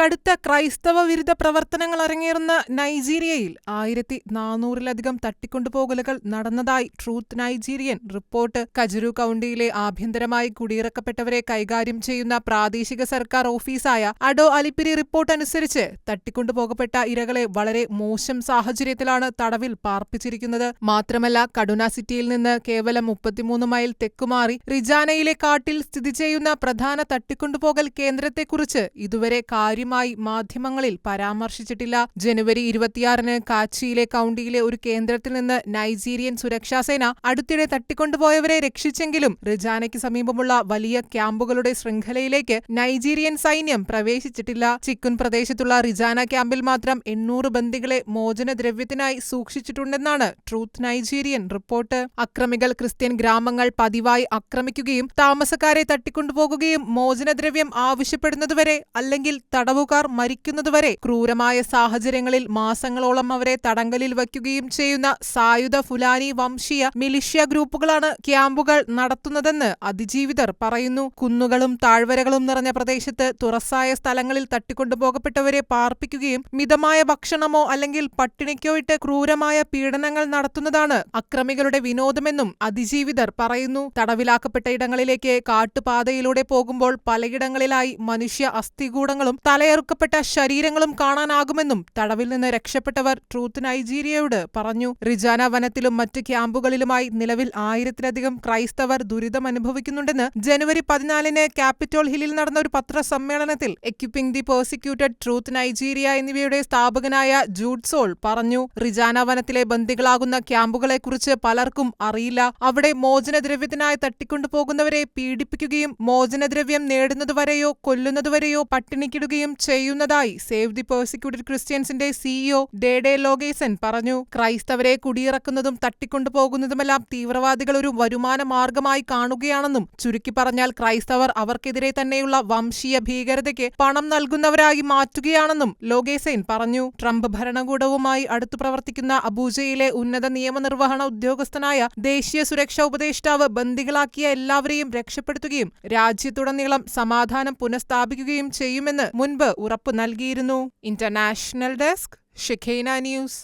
കടുത്ത ക്രൈസ്തവ വിരുദ്ധ പ്രവർത്തനങ്ങൾ അരങ്ങേറുന്ന നൈജീരിയയിൽ ആയിരത്തി നാനൂറിലധികം തട്ടിക്കൊണ്ടുപോകലുകൾ നടന്നതായി ട്രൂത്ത് നൈജീരിയൻ റിപ്പോർട്ട്. കജുരു കൌണ്ടിയിലെ ആഭ്യന്തരമായി കുടിയിറക്കപ്പെട്ടവരെ കൈകാര്യം ചെയ്യുന്ന പ്രാദേശിക സർക്കാർ ഓഫീസായ അഡോ അലിപ്പിരി റിപ്പോർട്ട് അനുസരിച്ച് തട്ടിക്കൊണ്ടുപോകപ്പെട്ട ഇരകളെ വളരെ മോശം സാഹചര്യത്തിലാണ് തടവിൽ പാർപ്പിച്ചിരിക്കുന്നത്. മാത്രമല്ല കടുന സിറ്റിയിൽ നിന്ന് കേവലം മുപ്പത്തിമൂന്ന് മൈൽ തെക്കുമാറി റിജാനയിലെ കാട്ടിൽ സ്ഥിതി ചെയ്യുന്ന പ്രധാന തട്ടിക്കൊണ്ടുപോകൽ കേന്ദ്രത്തെക്കുറിച്ച് ഇതുവരെ കാര്യമായി മാധ്യമങ്ങളിൽ പരാമർശിച്ചിട്ടില്ല. ജനുവരി ഇരുപത്തിയാറിന് കാച്ചിയിലെ കൌണ്ടിയിലെ ഒരു കേന്ദ്രത്തിൽ നിന്ന് നൈജീരിയൻ സുരക്ഷാസേന അടുത്തിടെ തട്ടിക്കൊണ്ടുപോയവരെ രക്ഷിച്ചെങ്കിലും റിജാനയ്ക്ക് സമീപമുള്ള വലിയ ക്യാമ്പുകളുടെ ശൃംഖലയിലേക്ക് നൈജീരിയൻ സൈന്യം പ്രവേശിച്ചിട്ടില്ല. ചിക്കുൻ പ്രദേശത്തുള്ള റിജാന ക്യാമ്പിൽ മാത്രം എണ്ണൂറ് ബന്ദികളെ മോചനദ്രവ്യത്തിനായി സൂക്ഷിച്ചിട്ടുണ്ടെന്നാണ് ട്രൂത്ത് നൈജീരിയൻ റിപ്പോർട്ട്. അക്രമികൾ ക്രിസ്ത്യൻ ഗ്രാമങ്ങൾ പതിവായി ആക്രമിക്കുകയും താമസക്കാരെ തട്ടിക്കൊണ്ടുപോകുകയും മോചനദ്രവ്യം ആവശ്യപ്പെടുന്നതുവരെ അല്ലെങ്കിൽ തടവുകാർ മരിക്കുന്നതുവരെ ക്രൂരമായ സാഹചര്യങ്ങളിൽ മാസങ്ങളോളം അവരെ തടങ്കലിൽ വയ്ക്കുകയും ചെയ്യുന്ന സായുധ ഫുലാനി വംശീയ മിലിഷ്യ ഗ്രൂപ്പുകളാണ് ക്യാമ്പുകൾ നടത്തുന്നതെന്ന് അതിജീവിതർ പറയുന്നു. കുന്നുകളും താഴ്വരകളും നിറഞ്ഞ പ്രദേശത്ത് തുറസായ സ്ഥലങ്ങളിൽ തട്ടിക്കൊണ്ടുപോകപ്പെട്ടവരെ പാർപ്പിക്കുകയും മിതമായ ഭക്ഷണമോ അല്ലെങ്കിൽ പട്ടിണിക്കോ ഇട്ട് ക്രൂരമായ പീഡനങ്ങൾ നടത്തുന്നതാണ് അക്രമികളുടെ വിനോദമെന്നും അതിജീവിതർ പറയുന്നു. തടവിലാക്കപ്പെട്ട ഇടങ്ങളിലേക്ക് കാട്ടുപാതയിലൂടെ പോകുമ്പോൾ പലയിടങ്ങളിലായി മനുഷ്യ അസ്ഥികൂടങ്ങളും തലയെറുക്കപ്പെട്ട ശരീരങ്ങളും കാണാനാകുമെന്നും തടവിൽ നിന്ന് രക്ഷപ്പെട്ടവർ ട്രൂത്ത് നൈജീരിയയോട് പറഞ്ഞു. റിജാന വനത്തിലും മറ്റ് ക്യാമ്പുകളിലുമായി നിലവിൽ ആയിരത്തിലധികം ക്രൈസ്തവർ ദുരിതം അനുഭവിക്കുന്നുണ്ടെന്ന് ജനുവരി പതിനാലിന് ക്യാപിറ്റോൾ ഹില്ലിൽ നടന്ന ഒരു പത്രസമ്മേളനത്തിൽ equipping the persecuted truth Nigeria എന്നിവയുടെ സ്ഥാപകനായ ജൂഡ് സോൾ പറഞ്ഞു. റിജാന വനത്തിലെ ബന്ദികളാകുന്ന ക്യാമ്പുകളെക്കുറിച്ച് പലർക്കും അറിയില്ല. അവിടെ മോചനദ്രവ്യത്തിനായി തട്ടിക്കൊണ്ടുപോകുന്നവരെ പീഡിപ്പിക്കുകയും മോചനദ്രവ്യം നേടുന്നതുവരെയോ കൊല്ലുന്നതുവരെയോ പട്ടിണിക്കിടുകയും ചെയ്യുന്നതായി സേവ് ദി പേഴ്സിക്യൂട്ടഡ് ക്രിസ്ത്യൻസിന്റെ സിഇഒ ഡേഡേ ലോഗേസൻ പറഞ്ഞു. ക്രൈസ്തവരെ കുടിയിറക്കുന്നതും തട്ടിക്കൊണ്ടുപോകുന്നതുമെല്ലാം തീവ്രവാദികൾ ഒരു വരുമാന മാർഗമായി കാണുകയാണെന്നും ചുരുക്കി പറഞ്ഞാൽ ക്രൈസ്തവർ അവർക്കെതിരെ തന്നെയുള്ള വംശീയ ഭീകരതയ്ക്ക് പണം നൽകുന്നവരായി മാറ്റുകയാണെന്നും ലോഗേസൈൻ പറഞ്ഞു. ട്രംപ് ഭരണകൂടവുമായി അടുത്തു പ്രവർത്തിക്കുന്ന അബൂജയിലെ ഉന്നത നിയമനിർവഹണ ഉദ്യോഗസ്ഥനായ ദേശീയ സുരക്ഷാ ഉപദേഷ്ടാവ് ബന്ദികളാക്കിയ എല്ലാവരെയും രക്ഷപ്പെടുത്തുകയും രാജ്യത്തുടനീളം സമാധാനം പുനഃസ്ഥാപിക്കുകയും ചെയ്യുമെന്ന് മുൻപ് ഉറപ്പു നൽകിയിരുന്നു. ഇന്റർനാഷണൽ ഡെസ്ക് ഷിഖേന ന്യൂസ്.